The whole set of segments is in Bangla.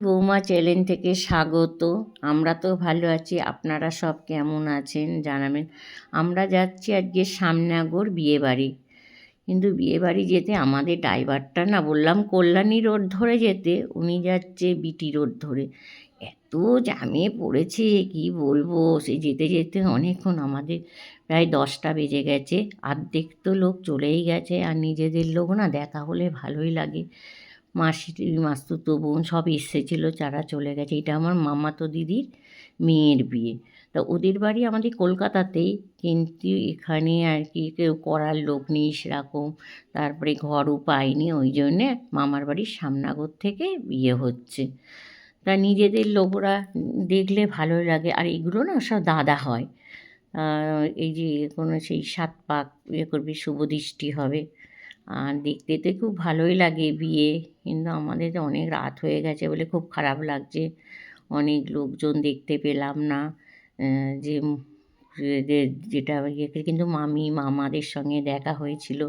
বৌমা চ্যানেল থেকে স্বাগত। আমরা তো ভালো আছি, আপনারা সব কেমন আছেন জানাবেন। আমরা যাচ্ছি আজকে সামনাগর বিয়েবাড়ি। কিন্তু বিয়েবাড়ি যেতে আমাদের ড্রাইভারটা না বললাম কল্যাণী রোড ধরে যেতে, উনি যাচ্ছে বিটি রোড ধরে। এত জামে পড়েছে, কি বলব? সে যেতে যেতে অনেকক্ষণ, আমাদের প্রায় দশটা বেজে গেছে। আর্ধেক তো লোক চলেই গেছে, আর নিজেদের লোক না দেখা হলে ভালোই লাগে। মাসি মাস্তুতো বোন সব এসেছিল, যারা চলে গেছে। এটা আমার মামাতো দিদির মেয়ের বিয়ে। তা ওদের বাড়ি আমাদের কলকাতাতেই, কিন্তু এখানে আর কি কেউ করার লোক নেই সেরকম। তারপরে ঘরও পাইনি, ওই জন্যে মামার বাড়ির সামনাগর থেকে বিয়ে হচ্ছে। তা নিজেদের লোকরা দেখলে ভালো লাগে। আর এগুলো না সব দাদা হয়। এই যে কোনো সেই সাত পাক ইয়ে করবে, শুভ দৃষ্টি হবে। আর দেখতে তো খুব ভালোই লাগে বিয়ে। কিন্তু আমাদের তো অনেক রাত হয়ে গেছে বলে খুব খারাপ লাগছে। অনেক লোকজন দেখতে পেলাম না। যে যেটা ইয়ে কিন্তু মামি, মামাদের সঙ্গে দেখা হয়েছিল।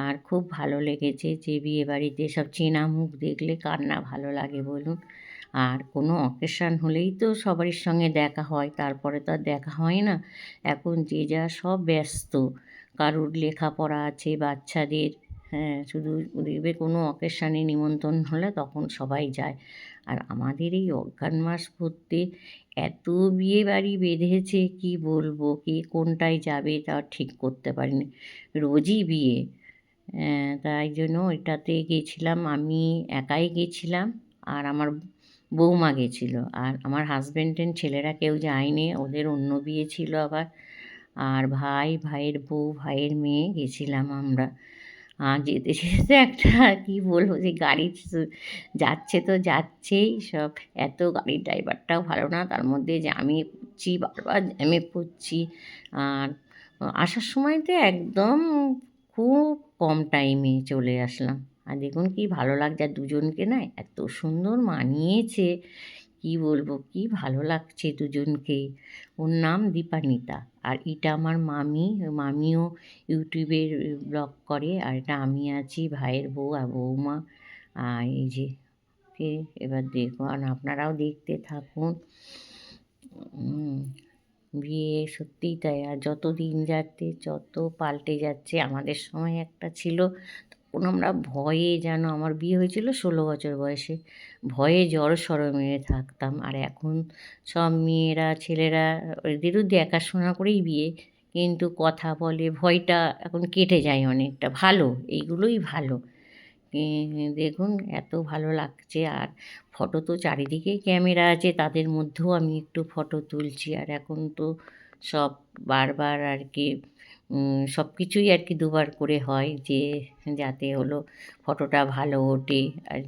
আর খুব ভালো লেগেছে যে বিয়ে বাড়িতে সব চেনা মুখ দেখলে কার না ভালো লাগে বলুন। আর কোনো অকেশান হলেই তো সবারই সঙ্গে দেখা হয়। তারপরে তো আর দেখা হয় না। এখন যে যা সব ব্যস্ত। কারুর লেখাপড়া আছে, বাচ্চাদের হ্যাঁ শুধু দেখবে কোনো অকেশানে নিমন্ত্রণ হলে তখন সবাই যায়। আর আমাদের এই অজ্ঞান মাস পড়তে এত বিয়ে বাড়ি বেঁধেছে, কি বলব? কে কোনটায় যাবে তা ঠিক করতে পারিনি। রোজই বিয়ে। তাই জন্য ওইটাতে গেছিলাম, আমি একাই গেছিলাম আর আমার বৌমা গেছিল। আর আমার হাজব্যান্ডের ছেলেরা কেউ যায়নি, ওদের অন্য বিয়ে ছিল আবার। আর ভাই, ভাইয়ের বউ, ভাইয়ের মেয়ে গেছিলাম আমরা। আর যেতে যেতে একটা কী বলব যে গাড়ি যাচ্ছে তো যাচ্ছেই সব। এত গাড়ির ড্রাইভারটাও ভালো না। তার মধ্যে যে আমি পড়ছি, বারবার জ্যামে পড়ছি। আর আসার সময় তো একদম খুব কম টাইমে চলে আসলাম। আর দেখুন কি ভালো লাগছে দুজনকে না এত সুন্দর মানিয়েছে। কি বলব? কি ভালো লাগছে দুজনকে। ওর নাম দীপানিতা। আর এটা আমার মামি, মামিও ইউটিউবের ব্লগ করে। আর এটা আমি আছি ভাইয়ের বউ আর বৌমা আর এই যে কে এবার দেখো। আর আপনারাও দেখতে থাকুন। বিয়ে সত্যিই তাই। আর যত দিন যাচ্ছে, যত পাল্টে যাচ্ছে, আমাদের সময় একটা ছিল। আমরা ভয়ে যেন আমার বিয়ে হয়েছিল ষোলো বছর বয়সে। ভয়ে জড় মেরে থাকতাম। আর এখন সব মেয়েরা, ছেলেরা এদেরও দেখাশোনা করেই বিয়ে। কিন্তু কথা বলে ভয়টা এখন কেটে যায় অনেকটা। ভালো, এইগুলোই ভালো। দেখুন, এত ভালো লাগছে। আর ফটো তো চারিদিকেই ক্যামেরা আছে, তাদের মধ্যেও আমি একটু ফটো তুলছি। আর এখন তো সব বারবার আর কি সব কিছুই আর কি দুবার করে হয় যে যাতে হলো ফটোটা ভালো ওঠে আর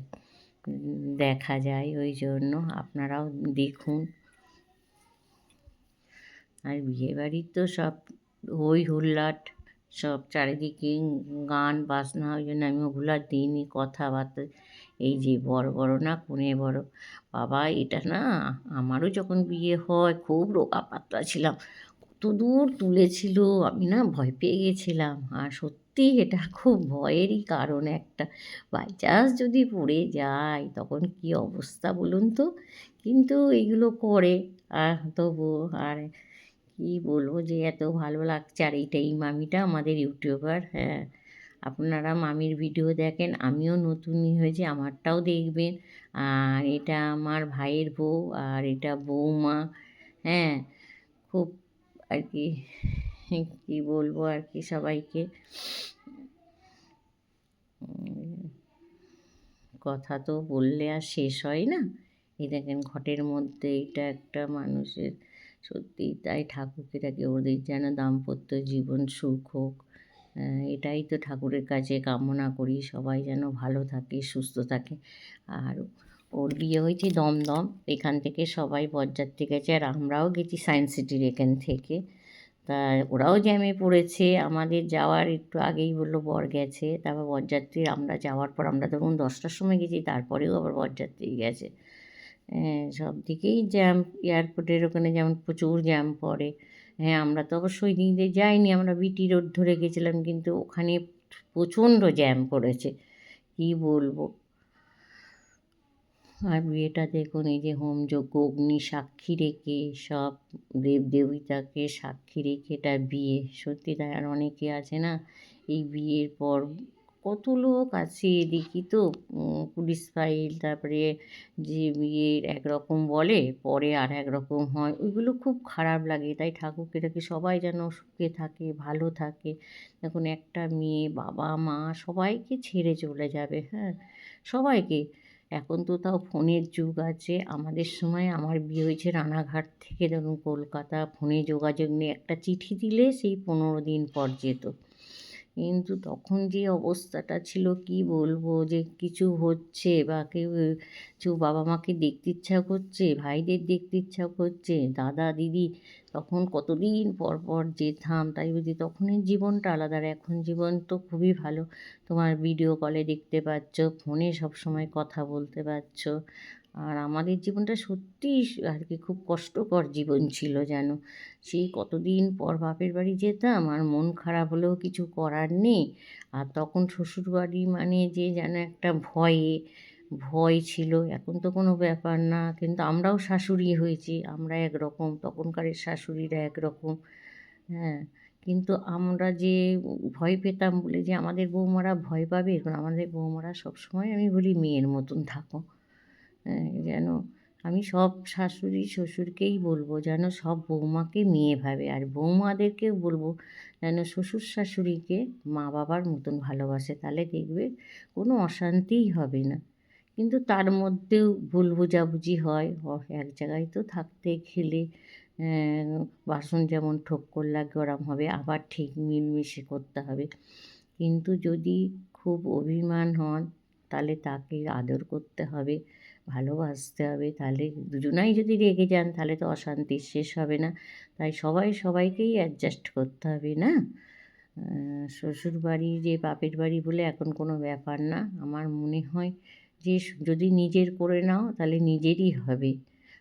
দেখা যায় ওই জন্য। আপনারাও দেখুন। আর বিয়েবাড়ির তো সব হই হুল্লাট সব চারিদিকে গান বাজনা, ওই জন্য আমি ওগুলো দিইনি, কথাবার্তা। এই যে বড় বড় না কোনে বড়। বাবা, এটা না, আমারও যখন বিয়ে হয়, খুব রোগা পাতলা ছিলাম। কত দূর তুলেছিল, আমি না ভয় পেয়ে গেছিলাম। আর সত্যি এটা খুব ভয়েরই কারণ একটা। বাই চান্স যদি পড়ে যায়, তখন কি অবস্থা বলুন তো? কিন্তু এগুলো করে আর তবু আর কি বলব যে এত ভালো লাগছে। আর এইটাই মামিটা আমাদের ইউটিউবার হ্যাঁ। আপনারা মামির ভিডিও দেখেন, আমিও নতুনই হয়েছি, আমারটাও দেখবেন। আর এটা আমার ভাইয়ের বউ, আর এটা বৌমা হ্যাঁ। খুব আর কি কী বলব আর কি সবাইকে কথা তো বললে আর শেষ হয় না। এই দেখেন ঘটের মধ্যে এটা একটা মানুষের সত্যি তাই ঠাকুরকে ডাকে ওদের যেন দাম্পত্য জীবন সুখ হোক। এটাই তো ঠাকুরের কাছে কামনা করি সবাই যেন ভালো থাকে, সুস্থ থাকে। আর ওর বিয়ে হয়েছে দমদম। এখান থেকে সবাই বরযাত্রী গেছে আর আমরাও গেছি সায়েন্স সিটির এখান থেকে। তা ওরাও জ্যামে পড়েছে। আমাদের যাওয়ার একটু আগেই বলল বর গেছে। তারপর বরযাত্রী, আমরা যাওয়ার পর আমরা ধরুন দশটার সময় গেছি, তারপরেও আবার বরযাত্রী গেছে। সব দিকেই জ্যাম। এয়ারপোর্টের ওখানে যেমন প্রচুর জ্যাম পড়ে। হ্যাঁ আমরা তো অবশ্যই দিকে যাইনি, আমরা বিটি রোড ধরে গেছিলাম, কিন্তু ওখানে প্রচণ্ড জ্যাম পড়েছে। কী বলব? আর বিয়েটা দেখুন, এই যে হোমযজ্ঞ অগ্নি সাক্ষী রেখে, সব দেব দেবতাকে সাক্ষী রেখে এটা বিয়ে। সত্যি তাই আর অনেকে আছে না, এই বিয়ের পর কত লোক আছে দেখি তো পুলিশ ফাইল, তারপরে যে বিয়ের একরকম বলে, পরে আর এক রকম হয়, ওইগুলো খুব খারাপ লাগে। তাই ঠাকুরকে ডাকি, সবাই যেন সুখে থাকে, ভালো থাকে। এখন একটা মেয়ে, বাবা, মা সবাইকে ছেড়ে চলে যাবে হ্যাঁ? সবাইকে। এখন তো তাও ফোনের যুগ আছে। আমাদের সময় আমার বিয়ে হয়েছে রানাঘাট থেকে ধরুন কলকাতা। ফোনে যোগাযোগ নিয়ে একটা চিঠি দিলে সেই পনেরো দিন পর যেত। কিন্তু তখন যে অবস্থাটা ছিল, কি বলব? যে কিছু হচ্ছে বা কেউ, কিছু বাবা মাকে দেখতে ইচ্ছা করছে, ভাইদের দেখতে ইচ্ছা করছে, দাদা, দিদি, তখন কতদিন পর পর যেতাম, তাই বুঝি তখনের জীবনটা আলাদা। আর এখন জীবন তো খুবই ভালো। তোমার ভিডিও কলে দেখতে পাচ্ছ ফোনে সব সময় কথা বলতে পারছ। আর আমাদের জীবনটা সত্যিই আর কি খুব কষ্টকর জীবন ছিল যেন। সেই কতদিন পর বাপের বাড়ি যেতাম, আর মন খারাপ হলেও কিছু করার নেই। আর তখন শ্বশুরবাড়ি মানে যে যেন একটা ভয়ে, ভয় ছিল। এখন তো কোনো ব্যাপার না, কিন্তু আমরাও শাশুড়ি হয়েছি, আমরা একরকম তখনকারের শাশুড়িরা একরকম। হ্যাঁ কিন্তু আমরা যে ভয় পেতাম বলে যে আমাদের বৌমারা ভয় পাবে, এখন আমাদের বৌমারা সবসময় আমি বলি মেয়ের মতন থাকো। যেন আমি সব শাশুড়ি শ্বশুরকেই বলব যেন সব বৌমাকে মেয়ে ভাবে। আর বৌমাদেরকেও বলব যেন শ্বশুর শাশুড়িকে মা বাবার মতন ভালোবাসে, তাহলে দেখবে কোনো অশান্তিই হবে না। কিন্তু তার মধ্যেও ভুল বোঝাবুঝি হয় এক জায়গায় তো থাকতে খেলে বাসন যেমন ঠোক্কর লাগে গরম হবে, আবার ঠিক মিলমিশে করতে হবে। কিন্তু যদি খুব অভিমান হন, তাহলে তাকে আদর করতে হবে। ভালোবাসতে হবে। তাহলে দুজনাই যদি রেগে যান, তাহলে তো অশান্তির শেষ হবে না। তাই সবাই সবাইকেই অ্যাডজাস্ট করতে হবে, না? শ্বশুর বাড়ি যে বাপের বাড়ি বলে এখন কোনো ব্যাপার না। আমার মনে হয় যে যদি নিজের করে নাও, তাহলে নিজেরই হবে।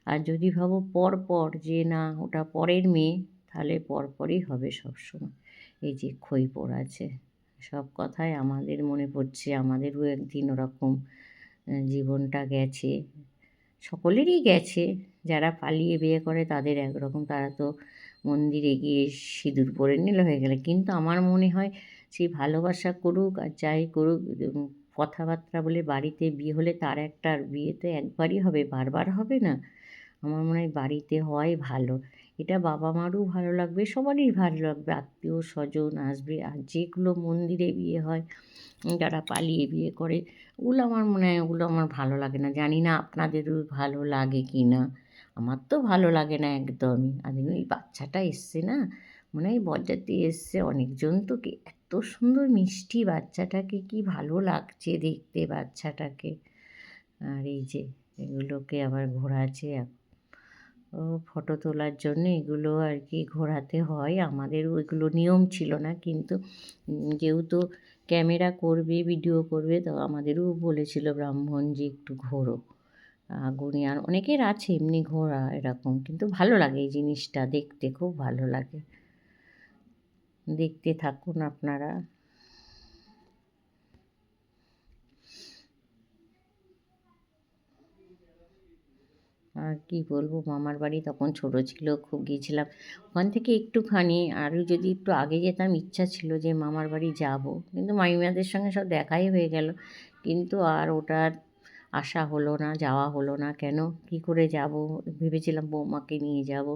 আর যদি ভাবো পর পর যে না, ওটা পরের মেয়ে, তাহলে পরপরই হবে সবসময়। এই যে খৈপর আছে। সব কথাই আমাদের মনে পড়ছে, আমাদেরও একদিন ওরকম জীবনটা গেছে। সকলেরই গেছে। যারা পালিয়ে বিয়ে করে তাদের একরকম তারা তো মন্দিরে গিয়ে সিঁদুর পরে নিল হয়ে গেলে। কিন্তু আমার মনে হয় সেই ভালোবাসা করুক আর যাই করুক কথাবার্তা বলে বাড়িতে বিয়ে হলে তার একটা বিয়ে তো একবারই হবে, বারবার হবে না। আমার মনে হয় বাড়িতে হয় ভালো। এটা বাবা মারও ভালো লাগবে, সবারই ভালো লাগবে। আত্মীয় স্বজন আসবে আর যেগুলো মন্দিরে বিয়ে হয়, যারা পালিয়ে বিয়ে করে, ওগুলো আমার মনে হয়, ওগুলো আমার ভালো লাগে না। জানি না আপনাদেরও ভালো লাগে কি না আমার তো ভালো লাগে না একদমই। আর ওই বাচ্চাটা এসছে না? মনে হয় বরযাত্রী এসছে, অনেকজন তো এত সুন্দর মিষ্টি বাচ্চাটাকে, কি ভালো লাগছে দেখতে বাচ্চাটাকে। আর এই যে, এগুলোকে আবার ঘোরাচ্ছে ও ফটো তোলার জন্য এগুলো আর কি ঘোরাতে হয়। আমাদের ওইগুলো নিয়ম ছিল না, কিন্তু যেহেতু ক্যামেরা করবে, ভিডিও করবে, তো আমাদেরও বলেছিল ব্রাহ্মণ যে একটু ঘোরো। আগুনে আর অনেকের আছে এমনি ঘোরা এরকম, কিন্তু ভালো লাগে এই জিনিসটা দেখতে, খুব ভালো লাগে। দেখতে থাকুন আপনারা আর কী বলব, মামার বাড়ি তখন ছোটো ছিল, খুব গিয়েছিলাম। ওখান থেকে একটুখানি আরও যদি একটু আগে যেতাম, ইচ্ছা ছিল যে মামার বাড়ি যাব। কিন্তু মামিমাদের সঙ্গে সব দেখাই হয়ে গেল। কিন্তু আর ওটার আশা হলো না, যাওয়া হলো না। কেন? কি করে যাব? ভেবেছিলাম বৌমাকে নিয়ে যাব।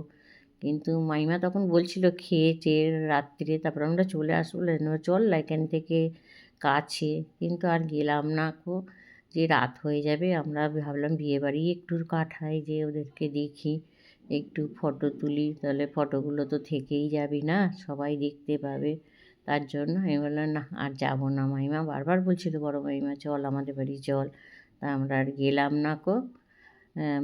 কিন্তু মাইমা তখন বলছিল খেয়েছে রাত্রে তারপর আমরা চলে আসব। চল এখান থেকে কাছে। কিন্তু আর গেলাম না খুব যে রাত হয়ে যাবে, আমরা ভাবলাম বিয়েবাড়ি একটু কাটাই যে ওদেরকে দেখি, একটু ফটো তুলি। তাহলে ফটোগুলো তো থেকেই যাবি না, সবাই দেখতে পাবে। তার জন্য আমি বললাম, না, আর যাব না মাইমা। বারবার বলছিল, বড় মাইমা, চল আমাদের বাড়ি, চল। তা আমরা আর গেলাম না কো।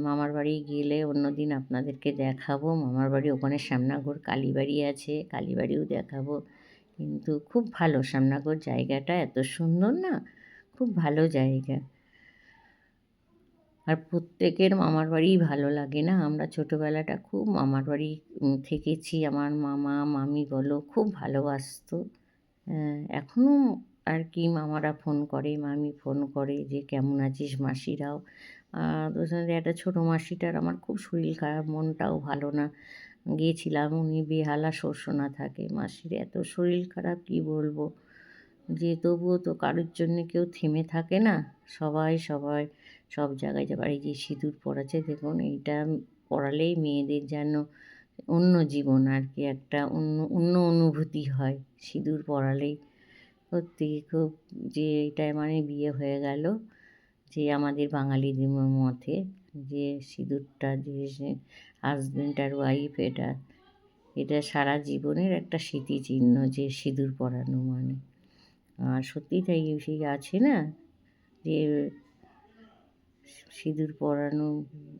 মামার বাড়ি গেলে অন্য দিন আপনাদেরকে দেখাবো। মামার বাড়ি ওখানে শ্যামনাগর, কালীবাড়ি আছে, কালীবাড়িও দেখাবো। কিন্তু খুব ভালো, শ্যামনাগর জায়গাটা এত সুন্দর না? খুব ভালো জায়গা। আর প্রত্যেকের মামার বাড়িই ভালো লাগে না? আমরা ছোটোবেলাটা খুব মামার বাড়ি থেকেছি। আমার মামা, মামি বলো, খুব ভালোবাসতো। এখনও আর কি মামারা ফোন করে, মামি ফোন করে যে, কেমন আছিস মাসিরাও? ওর সঙ্গে একটা ছোটো মাসিটার আমার খুব শরীর খারাপ, মনটাও ভালো না। গিয়েছিলাম, উনি বেহালা, শোষণা থাকে। মাসির এত শরীর খারাপ, কী বলব? যে তবুও তো কারোর জন্যে কেউ থেমে থাকে না। সবাই সবাই সব জায়গায় যে বাড়ি যে সিঁদুর পড়াচ্ছে দেখুন, এইটা পড়ালেই মেয়েদের যেন অন্য জীবন আর কি, একটা অন্য অন্য অনুভূতি হয়। সিঁদুর পড়ালেই। সত্যি খুব যে এইটায় মানে বিয়ে হয়ে গেল যে আমাদের বাঙালিদের মতে যে সিঁদুরটা যে হাজব্যান্ড আর ওয়াইফ এটা এটা সারা জীবনের একটা স্মৃতিচিহ্ন যে সিঁদুর পরানো মানে। আর সত্যি তাই সেই আছে না যে সিঁদুর পরানো,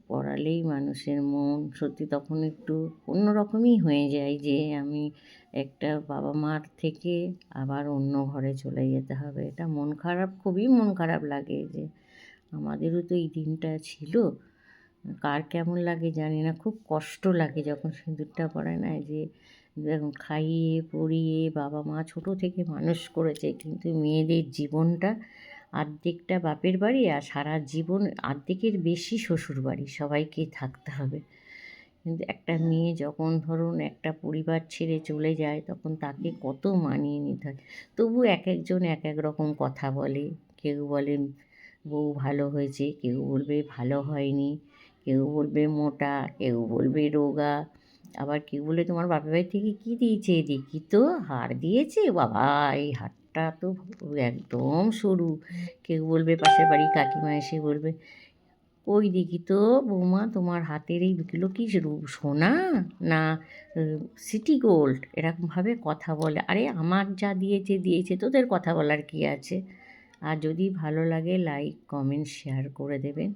পরালেই মানুষের মন সত্যি তখন একটু অন্যরকমই হয়ে যায় যে আমি একটা বাবা মার থেকে আবার অন্য ঘরে চলে যেতে হবে। এটা মন খারাপ, খুবই মন খারাপ লাগে যে আমাদেরও তো এই দিনটা ছিল। কার কেমন লাগে জানি না, খুব কষ্ট লাগে যখন সিঁদুরটা পরায় না যে খাইয়ে পরিয়ে বাবা মা ছোটো থেকে মানুষ করেছে, কিন্তু মেয়েদের জীবনটা আর্ধেকটা বাপের বাড়ি আর সারা জীবন আর্ধেকের বেশি শ্বশুর বাড়ি, সবাইকে থাকতে হবে। কিন্তু একটা মেয়ে যখন ধরুন একটা পরিবার ছেড়ে চলে যায়, তখন তাকে কত মানিয়ে নিতে হয়? তবু এক একজন এক এক রকম কথা বলে। কেউ বলে, বউ ভালো হয়েছে। কেউ বলবে, ভালো হয়নি। কেউ বলবে, মোটা। কেউ বলবে, রোগা। আবার কেউ বলে তোমার বাপের বাড়ি থেকে কী দিয়েছে দেখি তো? হাড় দিয়েছে? বাবা, এই হাড়টা তো একদম সরু। কেউ বলবে পাশের বাড়ি কাকিমা এসে বলবে, ওই দেখি তো বৌমা, তোমার হাতের এই এগুলো কি সোনা না সিটি গোল্ড? এরকমভাবে কথা বলে। আরে, আমার যা দিয়েছে দিয়েছে তোদের কথা বলার কি আছে? আর যদি ভালো লাগে, লাইক, কমেন্ট, শেয়ার করে দেবেন